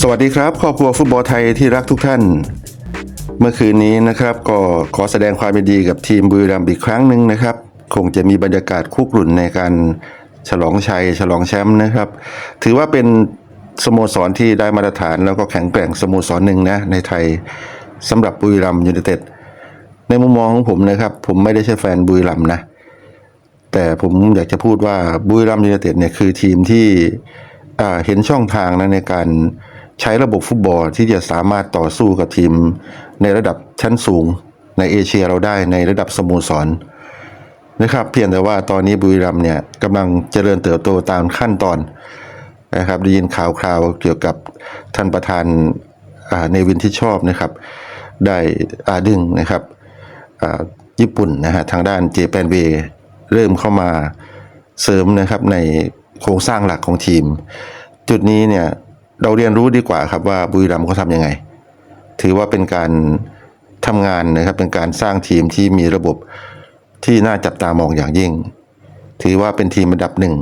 สวัสดีครับครอบครัวฟุตบอลไทยที่รักทุกท่าน เมื่อคืนนี้นะครับ ก็ขอแสดงความยินดีกับทีมบุรีรัมย์อีกครั้งหนึ่งนะครับ คงจะมีบรรยากาศคุกรุ่นในการฉลองชัยฉลองแชมป์นะครับ ถือว่าเป็นสโมสรที่ได้มาตรฐานแล้วก็แข็งแกร่งสโมสรหนึ่งนะในไทยสำหรับบุรีรัมย์ยูไนเต็ดในมุมมองของผมนะครับ ผมไม่ได้ใช่แฟนบุรีรัมย์นะแต่ผมอยากจะพูดว่าบุรีรัมย์ยูไนเต็ดเนี่ยคือทีมที่ เห็นช่องทางนะในการใช้ระบบฟุตบอลที่จะสามารถต่อสู้กับทีมในระดับชั้นสูงในเอเชียเราได้ในระดับสโมสรนะครับเพียงแต่ว่าตอนนี้บุรีรัมเนี่ยกำลังเจริญเติบโตตามขั้นตอนนะครับได้ยินข่าวคราวเกี่ยวกับท่านประธานอ่าในวินที่ชอบนะครับได้อาดึงนะครับอ่าญี่ปุ่นนะฮะทางด้านเจแปนเวเริ่มเข้ามาเสริมนะครับใน โครงสร้างหลักของทีม จุดนี้เนี่ยเราเรียนรู้ดีกว่าครับว่าบุรีรัมย์เขาทำยังไง ถือว่าเป็นการทำงานนะครับเป็นการสร้างทีมที่มีระบบที่น่าจับตามองอย่างยิ่ง ถือว่าเป็นทีมอันดับหนึ่ง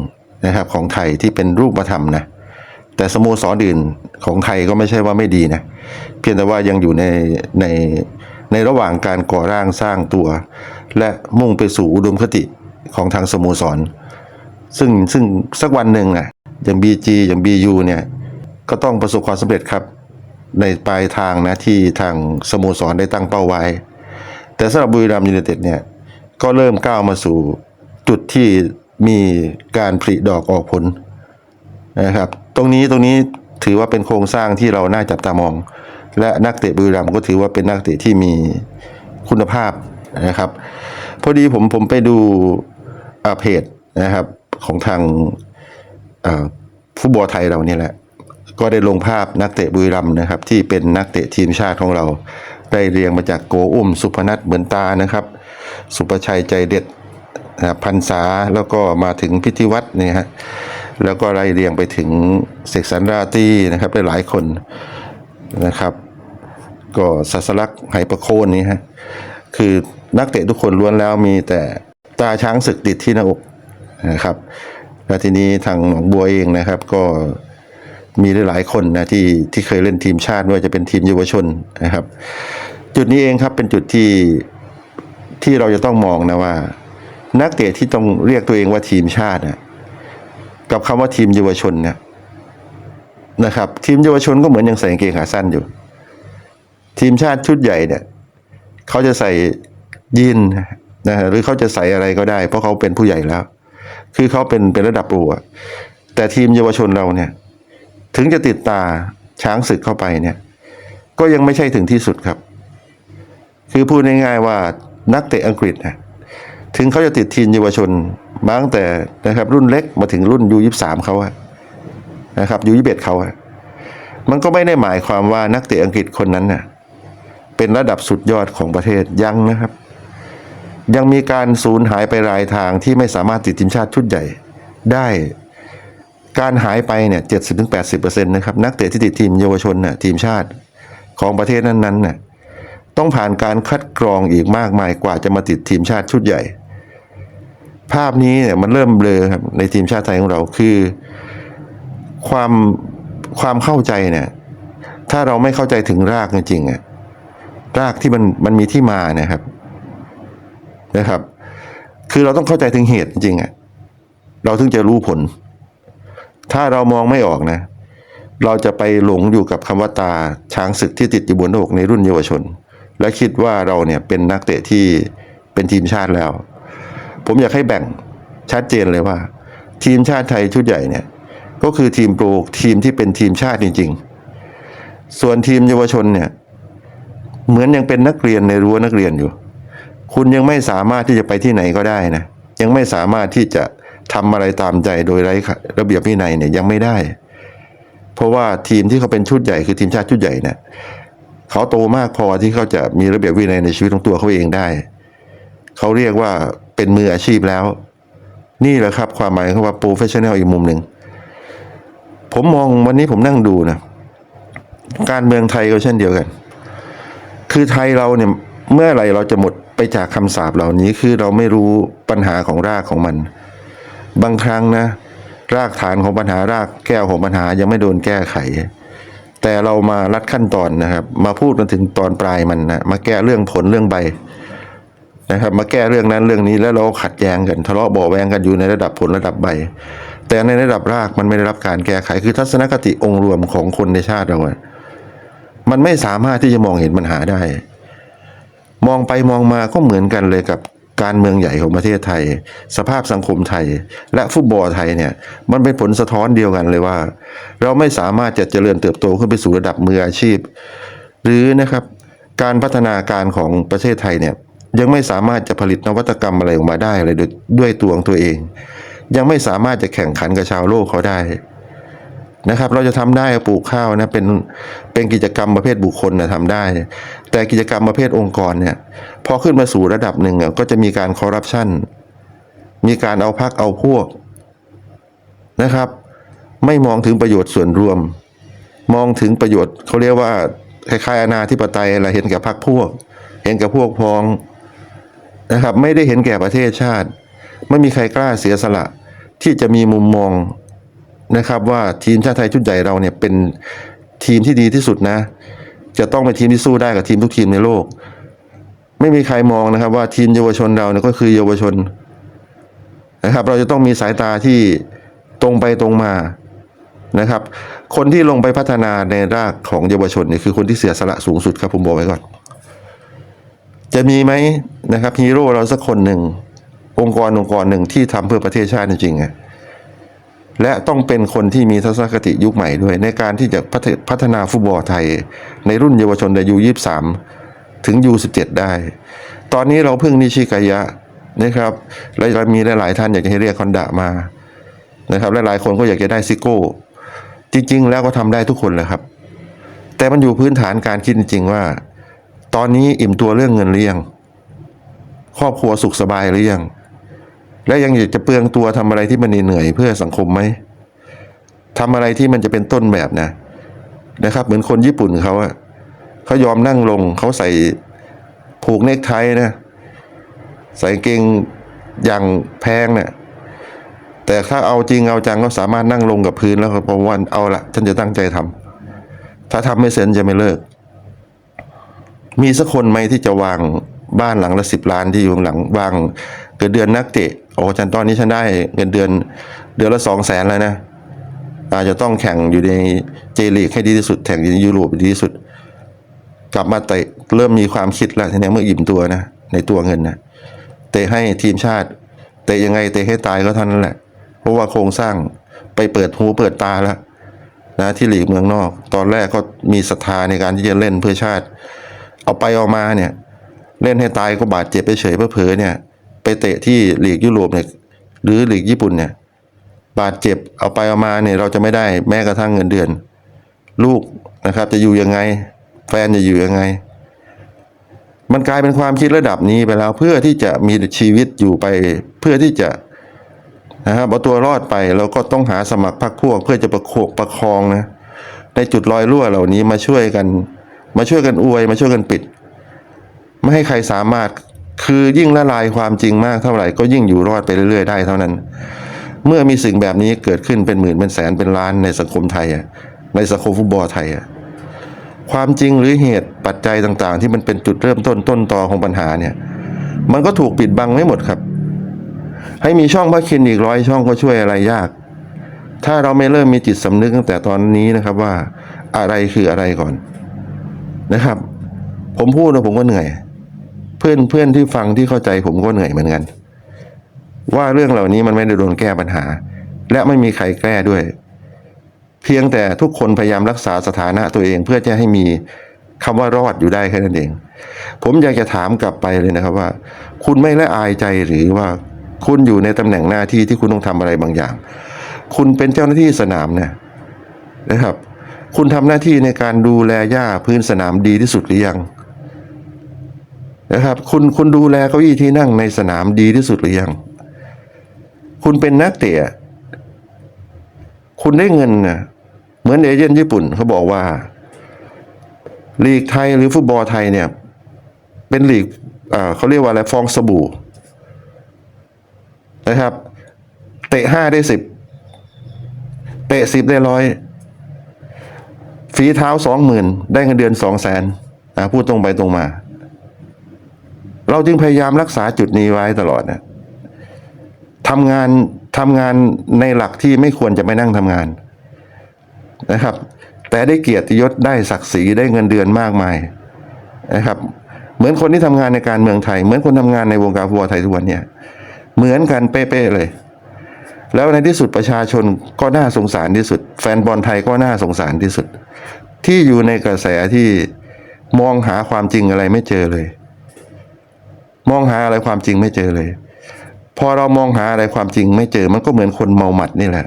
นะครับของไทยที่เป็นรูปธรรมนะแต่สโมสรอื่นของไทยก็ไม่ใช่ว่าไม่ดีนะเพียงแต่ว่ายังอยู่ในในในระหว่างการก่อร่างสร้างตัว และมุ่งไปสู่อุดมคติของทางสโมสร ซึ่งซึ่งสักวันหนึ่งอะอย่าง BG อย่าง BU เนี่ยก็ต้องประสบความสำเร็จครับ ในปลายทางนะที่ทางสโมสรได้ตั้งเป้าไว้ แต่สำหรับบุรีรัมย์ยูไนเต็ดเนี่ยก็เริ่มก้าวมาสู่จุดที่มีการผลิดอกออกผลนะครับ ตรงนี้ตรงนี้ถือว่าเป็นโครงสร้างที่เราน่าจับตามอง และนักเตะบุรีรัมย์ก็ถือว่าเป็นนักเตะที่มีคุณภาพนะครับ พอดีผมผมไปดูเพจนะครับ ของทางฟุตบอลไทยเราเนี่ยแหละ ก็ได้ลงภาพนักเตะบุรีรัมนะครับ ที่เป็นนักเตะทีมชาติของเรา ได้เรียงมาจากโกอุ้ม สุพนัทเหมือนตานะครับ สุประชัยใจเด็ดนะครับพันษาแล้วก็มาถึงพิธีวัตรเนี่ยฮะแล้วก็ไล่เรียงไปถึงเสกสรรราตรีนะครับได้หลายคนนะครับ ก็สัสลักไหประโคนนี่ฮะคือนักเตะทุกคนล้วนแล้วมีแต่ตาช้างศึกติดที่หน้าอก นะครับ แล้วทีนี้ทางหนองบัวเองนะครับก็มีหลายๆคนนะที่ที่เคยเล่นทีมชาติไม่ว่าจะเป็นทีมเยาวชนนะครับ จุดนี้เองครับเป็นจุดที่ที่เราจะต้องมองนะว่า นักเตะที่ต้องเรียกตัวเองว่าทีมชาตินะกับคำว่าทีมเยาวชนเนี่ยนะครับ ทีมเยาวชนก็เหมือนยังใส่กางเกงขาสั้นอยู่ ทีมชาติชุดใหญ่เนี่ยเขาจะใส่ยีนนะฮะหรือเขาจะใส่อะไรก็ได้ เพราะเขาเป็นผู้ใหญ่แล้ว คือเขาเป็นเป็นระดับโปรอะแต่ทีมเยาวชนเราเนี่ย ถึงจะติดตาช้างศึกเข้าไปเนี่ย ก็ยังไม่ใช่ถึงที่สุดครับ คือพูดง่ายๆว่านักเตะอังกฤษนะถึงเขาจะติดทีมเยาวชนมาตั้งแต่นะครับ รุ่นเล็กมาถึงรุ่นยูยี่สามเขาอะนะครับยูยี่เบ็ดเขาอะมันก็ไม่ได้หมายความว่านักเตะอังกฤษคนนั้นน่ะเป็นระดับสุดยอดของประเทศยังนะครับ ยังมีการสูญหายไปรายทางที่ไม่สามารถติดทีมชาติชุดใหญ่ได้การหายไปเนี่ยเจ็ดสิบถึงแปดสิบเปอร์เซ็นต์นะครับ นักเตะที่ติดทีมเยาวชนน่ะทีมชาติของประเทศนั้นๆน่ะต้องผ่านการคัดกรองอีกมากมายกว่าจะมาติดทีมชาติชุดใหญ่ ภาพนี้เนี่ยมันเริ่มเบลอครับในทีมชาติไทยของเราคือ ความความเข้าใจเนี่ยถ้าเราไม่เข้าใจถึงรากจริงๆอะรากที่มันมันมีที่มาเนะครับ นะครับ คือเราต้องเข้าใจถึงเหตุจริงๆอะเราถึงจะรู้ผล ถ้าเรามองไม่ออกนะ เราจะไปหลงอยู่กับคำว่าตาช้างศึกที่ติดอยู่บนอกในรุ่นเยาวชน และคิดว่าเราเนี่ยเป็นนักเตะที่เป็นทีมชาติแล้ว ผมอยากให้แบ่งชัดเจนเลยว่า ทีมชาติไทยชุดใหญ่เนี่ยก็คือทีมโปรทีมที่เป็นทีมชาติจริง ๆ ส่วนทีมเยาวชนเนี่ยเหมือนยังเป็นนักเรียนในรั้วนักเรียนอยู่ คุณยังไม่สามารถที่จะไปที่ไหนก็ได้นะ ยังไม่สามารถที่จะทำอะไรตามใจโดยไร้ระเบียบวินัยเนี่ยยังไม่ได้ เพราะว่าทีมที่เขาเป็นชุดใหญ่คือทีมชาติชุดใหญ่เนี่ยเขาโตมากพอที่เขาจะมีระเบียบวินัยในชีวิตของตัวเขาเองได้ เขาเรียกว่าเป็นมืออาชีพแล้ว นี่แหละครับ ความหมายของว่าโปรเฟชชั่นแนลอีกมุมหนึ่ง ผมมองวันนี้ผมนั่งดูนะ การเมืองไทยก็เช่นเดียวกัน คือไทยเราเนี่ยเมื่อไหร่เราจะหมด ไปจากคำสาปเหล่านี้คือเราไม่รู้ปัญหาของรากของมัน บางครั้งนะ รากฐานของปัญหารากแก้วของปัญหายังไม่โดนแก้ไข แต่เรามาลัดขั้นตอนนะครับ มาพูดกันถึงตอนปลายมันนะมาแก้เรื่องผลเรื่องใบนะครับ มาแก้เรื่องนั้นเรื่องนี้แล้วเราขัดแย้งกันทะเลาะบาะแวงกันอยู่ในระดับผลระดับใบ แต่ในระดับรากมันไม่ได้รับการแก้ไขคือทัศนคติองค์รวมของคนในชาติเราอะมันไม่สามารถที่จะมองเห็นปัญหาได้ มองไปมองมาก็เหมือนกันเลยกับการเมืองใหญ่ของประเทศไทย สภาพสังคมไทย และฟุตบอลไทยเนี่ยมันเป็นผลสะท้อนเดียวกันเลยว่า เราไม่สามารถจะเจริญเติบโตขึ้นไปสู่ระดับมืออาชีพ หรือนะครับการพัฒนาการของประเทศไทยเนี่ยยังไม่สามารถจะผลิตนวัตกรรมอะไรออกมาได้เลยด้วยตัวของตัวเอง ยังไม่สามารถจะแข่งขันกับชาวโลกเขาได้ นะครับ เราจะทำได้ปลูกข้าวนะเป็นเป็นกิจกรรมประเภทบุคคลนะทำได้ แต่กิจกรรมประเภทองค์กรเนี่ยพอขึ้นมาสู่ระดับหนึ่งอะก็จะมีการคอร์รัปชันมีการเอาพักเอาพวกนะครับ ไม่มองถึงประโยชน์ส่วนรวม มองถึงประโยชน์เขาเรียกว่าคล้ายๆอนาธิปไตยอะไรเห็นแก่พักพวก เห็นแก่พวกพ้องนะครับ ไม่ได้เห็นแก่ประเทศชาติ ไม่มีใครกล้าเสียสละที่จะมีมุมมอง นะครับว่าทีมชาติไทยชุดใหญ่เราเนี่ยเป็นทีมที่ดีที่สุดนะ จะต้องเป็นทีมที่สู้ได้กับทีมทุกทีมในโลก ไม่มีใครมองนะครับ ว่าทีมเยาวชนเราเนี่ยก็คือเยาวชนนะครับ เราจะต้องมีสายตาที่ตรงไปตรงมานะครับ คนที่ลงไปพัฒนาในรากของเยาวชนเนี่ยคือคนที่เสียสละสูงสุดครับผมบอกไว้ก่อน จะมีไหมนะครับฮีโร่เราสักคนหนึ่งองค์กรองค์กรหนึ่งที่ทำเพื่อประเทศชาติจริงๆ และต้องเป็นคนที่มีทัศนคติยุคใหม่ด้วย ในการที่จะพัฒพัฒนาฟุตบอลไทย ในรุ่นเยาวชนในยูยี่สามถึงยูสิบเจ็ดได้ ตอนนี้เราเพิ่งนิชิกายะนะครับและมีหลาย ๆ ท่านอยากจะให้เรียกคอนดะมานะครับหลายๆคนก็อยากจะได้ซิโก้ จริง ๆ แล้วก็ทำได้ทุกคนแหละครับ แต่มันอยู่พื้นฐานการคิดจริง ๆ ว่า ตอนนี้อิ่มตัวเรื่องเงินหรือยังครอบครัวสุขสบายหรือยัง และยังอยากจะเปลืองตัวทำอะไรที่มันเหนื่อยเพื่อสังคมไหมทำอะไรที่มันจะเป็นต้นแบบนะ นะครับ เหมือนคนญี่ปุ่นเขาอะเขายอมนั่งลงเขาใส่ผูกเนคไทนะ ใส่เกงอย่างแพงเนะี่ยแต่ถ้าเอาจริงเอาจังก็สามารถนั่งลงกับพื้นแล้วก็บอว่าเอาละฉันจะตั้งใจทำถ้าทำไม่เสร็จจะไม่เลิก มีสักคนไหมที่จะวางบ้านหลังละสิบล้านที่อยู่หลังวางเงินเดือนนักเตะ โอ้ฉันตอนนี้ฉันได้เงินเดือน เดือนละสองแสนแล้วนะอาจจะต้องแข่งอยู่ในเจลีกให้ดีที่สุดแข่งในยุโรปดีที่สุด กลับมาเตะเริ่มมีความคิดแล้วทีนี้เมื่ออิ่มตัวนะในตัวเงินนะเตะให้ทีมชาติ เตะยังไงเตะให้ตายก็เท่านั้นแหละ เพราะว่าโครงสร้างไปเปิดหูเปิดตาแล้วนะที่หลีกเมืองนอก ตอนแรกก็มีศรัทธาในการที่จะเล่นเพื่อชาติ เอาไปเอามาเนี่ย เล่นให้ตายก็บาดเจ็บไปเฉยเพื่อเผลอเนี่ย ไปเตะที่หลีกยุโรปเนี่ยหรือหลีกญี่ปุ่นเนี่ยบาดเจ็บเอาไปเอามาเนี่ยเราจะไม่ได้แม้กระทั่งเงินเดือน ลูกนะครับจะอยู่ยังไง แฟนจะอยู่ยังไง มันกลายเป็นความคิดระดับนี้ไปแล้วเพื่อที่จะมีชีวิตอยู่ไป เพื่อที่จะนะครับเอาตัวรอดไปเราก็ต้องหาสมัครพรรคพวก เพื่อจะประโคบประคองนะในจุดรอยรั่วเหล่านี้มาช่วยกัน มาช่วยกันอวยมาช่วยกันปิด ไม่ให้ใครสามารถ คือยิ่งละลายความจริงมากเท่าไหร่ก็ยิ่งอยู่รอดไปเรื่อย ๆ ได้เท่านั้น เมื่อมีสิ่งแบบนี้เกิดขึ้นเป็นหมื่นเป็นแสนเป็นล้านในสังคมไทยอะในสังคมฟุตบอลไทยอะความจริงหรือเหตุปัจจัยต่างๆ ที่มันเป็นจุดเริ่มต้นต้นตอของปัญหาเนี่ย มันก็ถูกปิดบังไม่หมดครับ ให้มีช่องพระคินอีกร้อยช่องก็ช่วยอะไรยาก ถ้าเราไม่เริ่มมีจิตสำนึกตั้งแต่ตอนนี้นะครับว่าอะไรคืออะไรก่อนนะครับ ผมพูดแล้วผมก็เหนื่อย เพื่อนเพื่อนที่ฟังที่เข้าใจผมก็เหนื่อยเหมือนกัน ว่าเรื่องเหล่านี้มันไม่ได้โดนแก้ปัญหา และไม่มีใครแก้ด้วย เพียงแต่ทุกคนพยายามรักษาสถานะตัวเองเพื่อจะให้มีคำว่ารอดอยู่ได้แค่นั้นเอง ผมอยากจะถามกลับไปเลยนะครับว่า คุณไม่ละอายใจหรือว่าคุณอยู่ในตำแหน่งหน้าที่ที่คุณต้องทำอะไรบางอย่าง คุณเป็นเจ้าหน้าที่สนามนะนะครับ คุณทำหน้าที่ในการดูแลหญ้าพื้นสนามดีที่สุดหรือยัง นะครับ คุณคุณดูแลเก้าอี้ที่นั่งในสนามดีที่สุดหรือยัง คุณเป็นนักเตะคุณได้เงินนะเหมือนเอเจนต์ญี่ปุ่นเขาบอกว่าลีกไทยหรือฟุตบอลไทยเนี่ย เป็นลีกอ่าเขาเรียกว่าอะไรฟองสบู่นะครับ เตะห้าได้สิบเตะสิบได้ร้อยฝีเท้าสองหมื่นได้เงินเดือนสองแสนอะพูดตรงไปตรงมา เราจึงพยายามรักษาจุดนี้ไว้ตลอดนะทำงานทำงานในหลักที่ไม่ควรจะไปนั่งทำงานนะครับ แต่ได้เกียรติยศได้ศักดิ์ศรีได้เงินเดือนมากมายนะครับ เหมือนคนที่ทำงานในการเมืองไทย เหมือนคนทำงานในวงการฟุตบอลไทยทุกวันเนี่ยเหมือนกันเป๊ะๆเลย แล้วในที่สุดประชาชนก็น่าสงสารที่สุด แฟนบอลไทยก็น่าสงสารที่สุด ที่อยู่ในกระแสที่มองหาความจริงอะไรไม่เจอเลย มองหาอะไรความจริงไม่เจอเลย พอเรามองหาอะไรความจริงไม่เจอ มันก็เหมือนคนเมาหมัดนี่แหละ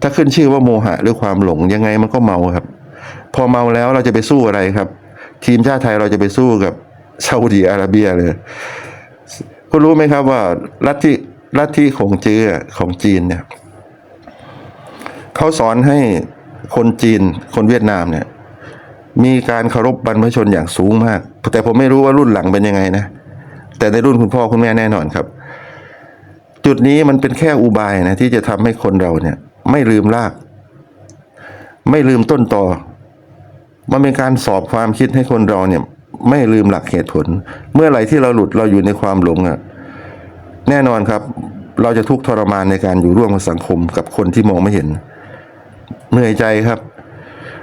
ถ้าขึ้นชื่อว่าโมหะหรือความหลงยังไงมันก็เมาครับ พอเมาแล้วเราจะไปสู้อะไรครับ ทีมชาติไทยเราจะไปสู้กับซาอุดีอาระเบียเลยคุณรู้ไหมครับว่าลัทธิลัทธิของจื้อของจีนเนี่ยเขาสอนให้คนจีนคนเวียดนามเนี่ย มีการเคารพบรรพชนอย่างสูงมาก แต่ผมไม่รู้ว่ารุ่นหลังเป็นยังไงนะ แต่ในรุ่นคุณพ่อคุณแม่แน่นอนครับ จุดนี้มันเป็นแค่อุบายนะที่จะทำให้คนเราเนี่ย ไม่ลืมราก ไม่ลืมต้นตอมันเป็นการสอบความคิดให้คนเราเนี่ย ไม่ลืมหลักเหตุผล เมื่อไหร่ที่เราหลุดเราอยู่ในความหลงอะแน่นอนครับ เราจะทุกข์ทรมานในการอยู่ร่วมกับสังคมกับคนที่มองไม่เห็นเหนื่อยใจครับ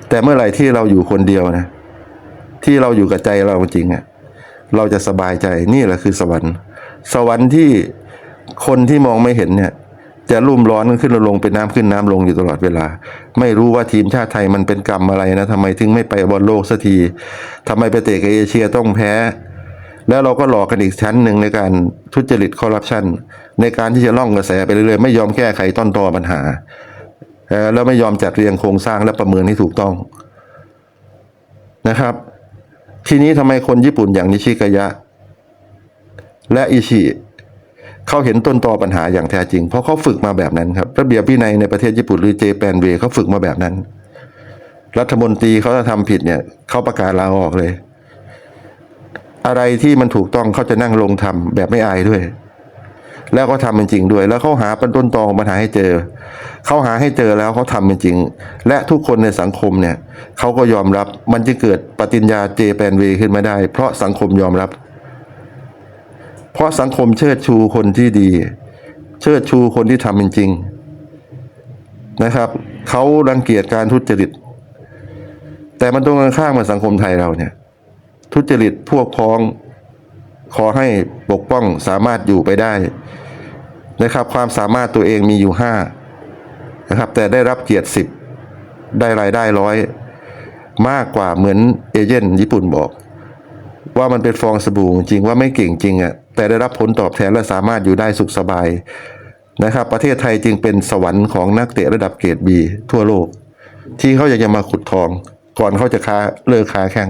แต่เมื่อไหร่ที่เราอยู่คนเดียวนะ ที่เราอยู่กับใจเราจริงอะ เราจะสบายใจนี่แหละคือสวรรค์ สวรรค์ที่คนที่มองไม่เห็นเนี่ย จะรุ่มร้อนขึ้นลงเป็นน้ำขึ้นน้ำลงอยู่ตลอดเวลา ไม่รู้ว่าทีมชาติไทยมันเป็นกรรมอะไรนะทำไมถึงไม่ไปบอลโลกสักทีทำไมไปเตะกับเอเชียต้องแพ้ แล้วเราก็หลอกกันอีกชั้นหนึ่งในการทุจริตคอร์รัปชันในการที่จะล่องกระแสไปเรื่อยๆไม่ยอมแก้ไขต้นตอปัญหาเอ่อแล้วไม่ยอมจัดเรียงโครงสร้างและประเมินให้ถูกต้องนะครับ ทีนี้ทำไมคนญี่ปุ่นอย่างนิชิกายะ และอิชิเขาเห็นต้นตอปัญหาอย่างแท้จริง เพราะเขาฝึกมาแบบนั้นครับระเบียบวินัยในประเทศญี่ปุ่นหรือเจแปนเวเขาฝึกมาแบบนั้น รัฐมนตรีเขาจะทำผิดเนี่ยเขาประกาศลาออกเลย อะไรที่มันถูกต้องเขาจะนั่งลงทำแบบไม่อายด้วย แล้วก็ทำเป็นจริงด้วย แล้วเขาหาเป็นต้นตอของปัญหาให้เจอ เขาหาให้เจอแล้วเขาทำเป็นจริง และทุกคนในสังคมเนี่ยเขาก็ยอมรับมันจะเกิดปฏิญญาเจแปนเวขึ้นมาได้ เพราะสังคมยอมรับ เพราะสังคมเชิดชูคนที่ดี เชิดชูคนที่ทำเป็นจริงนะครับเขารังเกียจการทุจริต แต่มันตรงกันข้ามกับสังคมไทยเราเนี่ย ทุจริตพวกพ้อง ขอให้ปกป้องสามารถอยู่ไปได้นะครับ ความสามารถตัวเองมีอยู่ห้านะครับ แต่ได้รับเกียรติสิบได้รายได้ร้อยมากกว่าเหมือนเอเจนต์ญี่ปุ่นบอก ว่ามันเป็นฟองสบู่จริงว่าไม่เก่งจริงอะแต่ได้รับผลตอบแทนและสามารถอยู่ได้สุขสบายนะครับ ประเทศไทยจึงเป็นสวรรค์ของนักเตะระดับเกรดบีทั่วโลก ที่เขาอยากจะมาขุดทอง ก่อนเขาจะค้าเลิกค้าแข่ง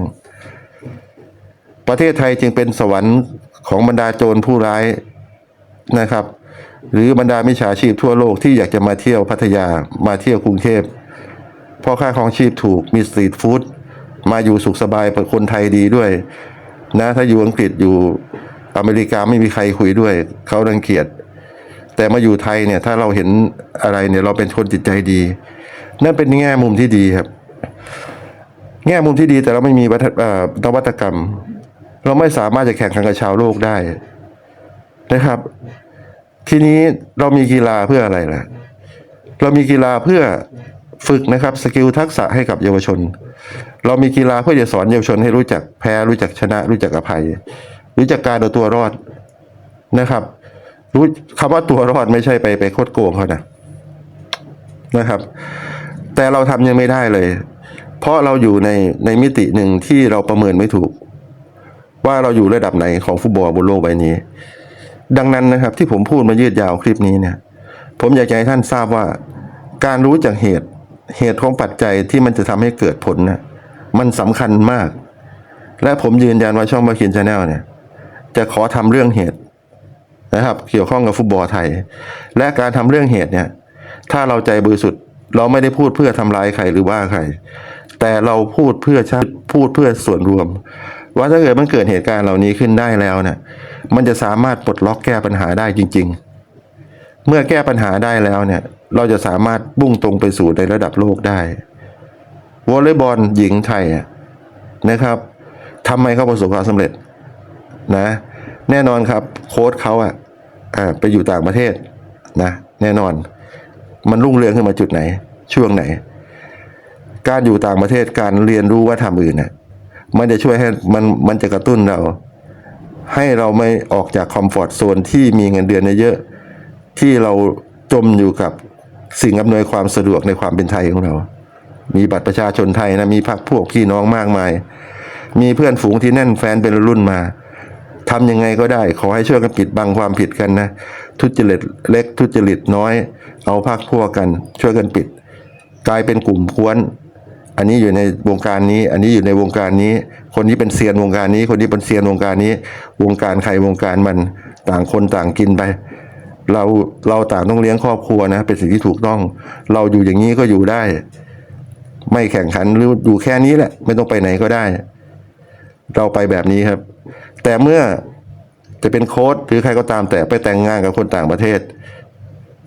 ประเทศไทยจึงเป็นสวรรค์ของบรรดาโจรผู้ร้ายนะครับ หรือบรรดามิจฉาชีพทั่วโลกที่อยากจะมาเที่ยวพัทยามาเที่ยวกรุงเทพเพราะค่าครองชีพถูกมีสตรีทฟู้ดมาอยู่สุขสบายเป็นคนไทยดีด้วยนะถ้าอยู่อังกฤษอยู่อเมริกาไม่มีใครคุยด้วย เขารังเกียจแต่มาอยู่ไทยเนี่ยถ้าเราเห็นอะไรเนี่ยเราเป็นคนจิตใจดี นั่นเป็นแง่มุมที่ดีครับ แง่มุมที่ดีแต่เราไม่มีวัฒนวัตกรรม เราไม่สามารถจะแข่งขันกับชาวโลกได้นะครับ ทีนี้เรามีกีฬาเพื่ออะไรล่ะ เรามีกีฬาเพื่อฝึกนะครับสกิลทักษะให้กับเยาวชน เรามีกีฬาเพื่อจะสอนเยาวชนให้รู้จักแพ้ รู้จักชนะ รู้จักอภัย รู้จักการเอาตัวรอดนะครับ รู้คำว่าตัวรอดไม่ใช่ไปไปโคดโกงเขานะนะครับ แต่เราทำยังไม่ได้เลย เพราะเราอยู่ในในมิติหนึ่งที่เราประเมินไม่ถูก ว่าเราอยู่ระดับไหนของฟุตบอลบนโลกใบนี้ ดังนั้นนะครับที่ผมพูดมายืดยาวคลิปนี้เนี่ย ผมอยากจะให้ท่านทราบว่า การรู้จักเหตุเหตุของปัจจัยที่มันจะทำให้เกิดผลนะมันสำคัญมาก และผมยืนยันว่าช่องมาคินชาแนลเนี่ย จะขอทำเรื่องเหตุนะครับ เกี่ยวข้องกับฟุตบอลไทย และการทำเรื่องเหตุเนี่ย ถ้าเราใจบริสุทธิ์เราไม่ได้พูดเพื่อทำร้ายใครหรือว่าใคร แต่เราพูดเพื่อชาติพูดเพื่อส่วนรวม ว่าถ้าเกิดมันเกิดเหตุการณ์เหล่านี้ขึ้นได้แล้วเนี่ยมันจะสามารถปลดล็อกแก้ปัญหาได้จริง ๆ เมื่อแก้ปัญหาได้แล้วเนี่ย เราจะสามารถบุ่งตรงไปสู่ในระดับโลกได้วอลเลย์บอลหญิงไทยนะครับทำไมเขาประสบความสำเร็จนะ แน่นอนครับโค้ชเขาอะอ่าไปอยู่ต่างประเทศนะแน่นอน มันรุ่งเรืองขึ้นมาจุดไหน ช่วงไหน การอยู่ต่างประเทศการเรียนรู้ว่าทำอื่นน่ะ มันจะช่วยให้มันมันจะกระตุ้นเรา ให้เราไม่ออกจากคอมฟอร์ตโซนที่มีเงินเดือนเยอะๆที่เราจมอยู่กับสิ่งอำนวยความสะดวกในความเป็นไทยของเรา มีบัตรประชาชนไทยนะมีพักพวกพี่น้องมากมาย มีเพื่อนฝูงที่แน่นแฟนเป็นรุ่นมาทำยังไงก็ได้ ขอให้ช่วยกันปิดบังความผิดกันนะ ทุจริตเล็กทุจริตน้อย เอาพักพวกกัน ช่วยกันปิด กลายเป็นกลุ่มกวน อันนี้อยู่ในวงการนี้ อันนี้อยู่ในวงการนี้ คนนี้เป็นเซียนวงการนี้ คนนี้เป็นเซียนวงการนี้ วงการใครวงการมันต่างคนต่างกินไป เราเราต่างต้องเลี้ยงครอบครัวนะ เป็นสิ่งที่ถูกต้อง เราอยู่อย่างนี้ก็อยู่ได้ ไม่แข่งขันหรืออยู่แค่นี้แหละ ไม่ต้องไปไหนก็ได้ เราไปแบบนี้ครับ แต่เมื่อจะเป็นโค้ชหรือใครก็ตามแต่ไปแต่งงานกับคนต่างประเทศ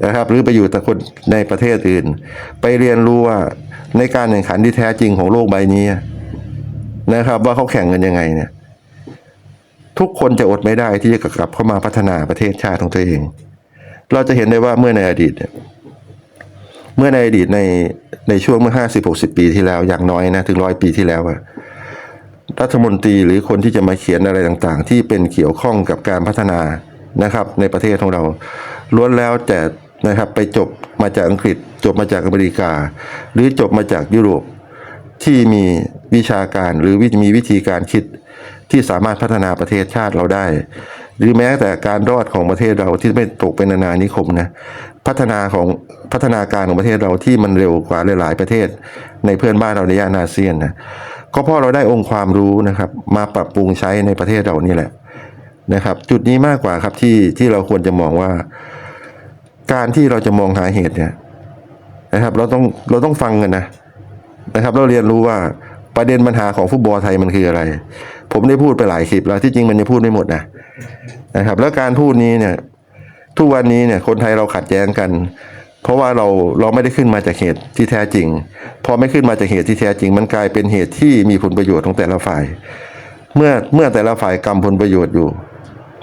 นะครับ หรือไปอยู่แต่คนในประเทศอื่น ไปเรียนรู้ว่า ในการแข่งขันที่แท้จริงของโลกใบนี้นะครับ ว่าเขาแข่งกันยังไงเนี่ย ทุกคนจะอดไม่ได้ที่จะกลับเข้ามาพัฒนาประเทศชาติของตัวเอง เราจะเห็นได้ว่าเมื่อในอดีตเมื่อในอดีตในในช่วงเมื่อห้าสิบหกสิบปีที่แล้ว อย่างน้อยนะถึงร้อยปีที่แล้วอะรัฐมนตรีหรือคนที่จะมาเขียนอะไรต่างๆ ที่เป็นเกี่ยวข้องกับการพัฒนานะครับ ในประเทศของเราล้วนแล้วแต่ นะครับ ไปจบมาจากอังกฤษ จบมาจากอเมริกา หรือจบมาจากยุโรป ที่มีวิชาการหรือวิมีวิธีการคิดที่สามารถพัฒนาประเทศชาติเราได้ หรือแม้แต่การรอดของประเทศเราที่ไม่ตกเป็นนานานิคมนะพัฒนาของพัฒนาการของประเทศเราที่มันเร็วกว่าหลาย ๆ ประเทศ ในเพื่อนบ้านเราในย่านอาเซียนนะก็เพราะเราได้องค์ความรู้นะครับ มาปรับปรุงใช้ในประเทศเรานี่แหละนะครับ จุดนี้มากกว่าครับที่ที่เราควรจะมองว่า การที่เราจะมองหาเหตุเนี่ยนะครับ เราต้องเราต้องฟังกันนะนะครับ เราเรียนรู้ว่าประเด็นปัญหาของฟุตบอลไทยมันคืออะไร ผมได้พูดไปหลายคลิปแล้วที่จริงมันยังพูดไม่หมดนะนะครับ แล้วการพูดนี้เนี่ย ทุกวันนี้เนี่ย คนไทยเราขัดแย้งกัน เพราะว่าเราเราไม่ได้ขึ้นมาจากเหตุที่แท้จริง พอไม่ขึ้นมาจากเหตุที่แท้จริง มันกลายเป็นเหตุที่มีผลประโยชน์ของแต่ละฝ่าย เมื่อเมื่อแต่ละฝ่ายกำผลประโยชน์อยู่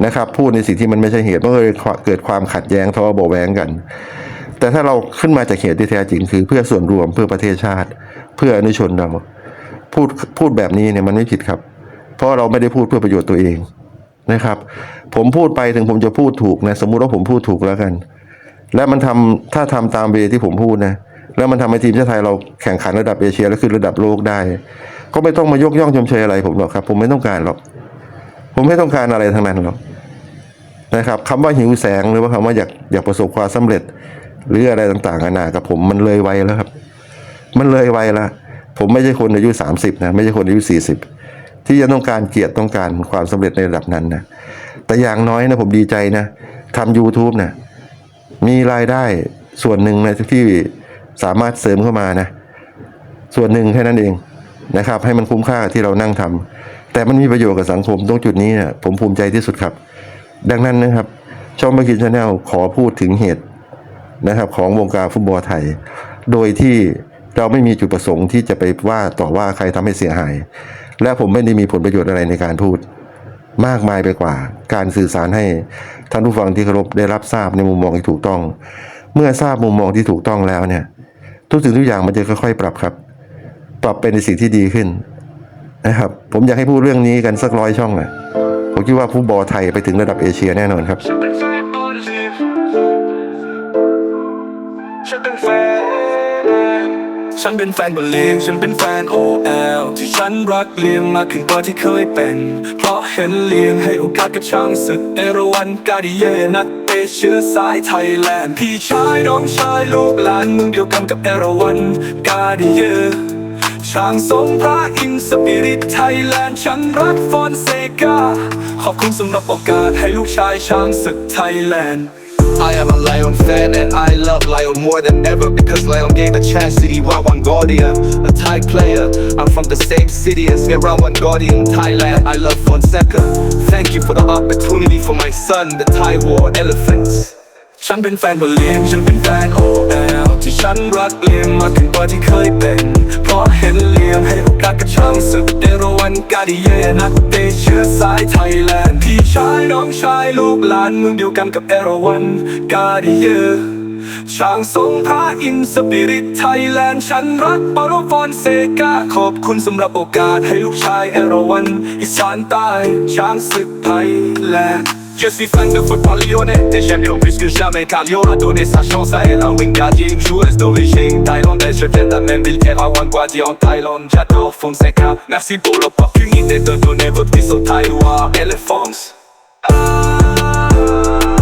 นะครับ พูดในสิ่งที่มันไม่ใช่เหตุมันก็เลยเกิดความขัดแย้งทะเลาะเบาะแวงกัน แต่ถ้าเราขึ้นมาจากเหตุที่แท้จริงคือ เพื่อส่วนรวมเพื่อประเทศชาติ เพื่ออนุชนเราพูดพูดแบบนี้เนี่ยมันไม่ผิดครับ เพราะเราไม่ได้พูดเพื่อประโยชน์ตัวเองนะครับ ผมพูดไปถึงผมจะพูดถูกนะสมมุติว่าผมพูดถูกแล้วกัน แล้วมันทำถ้าทำตามเวที่ผมพูดนะแล้วมันทำให้ทีมชาติไทยเราแข่งขันระดับเอเชียและขึ้นระดับโลกได้ ก็ไม่ต้องมายกย่องชมเชยอะไรผมหรอกครับ ผมไม่ต้องการหรอก ผมไม่ต้องการอะไรทั้งนั้นหรอกนะครับคำว่าหิวแสงหรือว่าคำว่าอยากอยากประสบความสำเร็จ หรืออะไรต่างๆนานากับผมมันเลยไวแล้วครับ มันเลยไวล้วผมไม่ใช่คนอายุสามสิบนะไม่ใช่คนอายุสี่สิบที่จะต้องการเกียรติต้องการความสำเร็จในระดับนั้นนะแต่อย่างน้อยนะผมดีใจนะทำ YouTube นะมีรายได้ส่วนหนึ่งนะที่สามารถเสริมเข้ามานะ ส่วนหนึ่งแค่นั้นเองนะครับ ให้มันคุ้มค่าที่เรานั่งทำ แต่มันมีประโยชน์กับสังคมตรงจุดนี้เนี่ยผมภูมิใจที่สุดครับ ดังนั้นนะครับ ช่องมากินชาแนลขอพูดถึงเหตุนะครับ ของวงการฟุตบอลไทย โดยที่เราไม่มีจุดประสงค์ที่จะไปว่าต่อว่าใครทำให้เสียหาย และผมไม่ได้มีผลประโยชน์อะไรในการพูด มากมายไปกว่า การสื่อสารให้ท่านผู้ฟังที่เคารพได้รับทราบในมุมมองที่ถูกต้อง เมื่อทราบมุมมองที่ถูกต้องแล้วเนี่ย ทุกสิ่งทุกอย่างมันจะค่อยๆ ปรับครับ ปรับเป็นในสิ่งที่ดีขึ้น นะครับ ผมอยากให้พูดเรื่องนี้กันสักร้อยช่องนะผมคิดว่าฟุตบอลไทยไปถึงระดับเอเชียแน่นอนครับ ฉันเป็นแฟนบอลลีฟฉันเป็นแฟนฉันเป็นแฟนบอลลีฟฉันเป็นแฟน OL ที่ฉันรักเลียงมากขึ้นกว่าที่เคยเป็น เพราะเห็นเลียงให้โอกาสกับช้างศึกเอราวันกาดิเยนักเตะเชื้อสายไทยแลนด์ พี่ชายน้องชายลูกหลานเมืองเดียวกันกับเอราวันกาดิเย ช่างทรงพระอินทร์สปิริตไทยแลนด์ฉันรักฟอนเซกา ขอบคุณสำหรับโอกาสให้ลูกชายช้างศึกไทยแลนด์ I am a Lion fan and I love Lion more than ever because Lion gave a chance to Iwa One Guardian, a Thai player. I'm from the same city as Irawan Guardian, Thailand. I love Fonseca. Thank you for the opportunity for my son, the Thai War Elephants. ฉันเป็นแฟนบอลลีฟฉันเป็นแฟน OL ที่ฉันรักเลี้ยงมากขึ้นกว่าที่เคยเป็น เพราะเห็นเลี้ยงให้โอกาสกับช่างศึกเอราวันกาดิเย่นักเตะเชื้อสายไทยแลนด์ พี่ชายน้องชายลูกหลานเมืองเดียวกันกับเอราวันกาดิเย่ช่างทรงพระอินสปิริตไทยแลนด์ ฉันรักปารฟอนเซกาขอบคุณสำหรับโอกาสให้ลูกชายเอราวันอีสานใต้ช้างศึกไทยแลนด์ Je suis fan de football lyonnais Et j'aime Lyon plus que jamais car a donné sa chance à elle Un Wingardier, une joueuse d'origine thaïlandaise. Je viens de la même ville qu'Erawan Gwadi en Thaïlande. J'adore Fonseca. Merci pour l'opportunité de donner votre fils au Taïwan Elephants. Ah.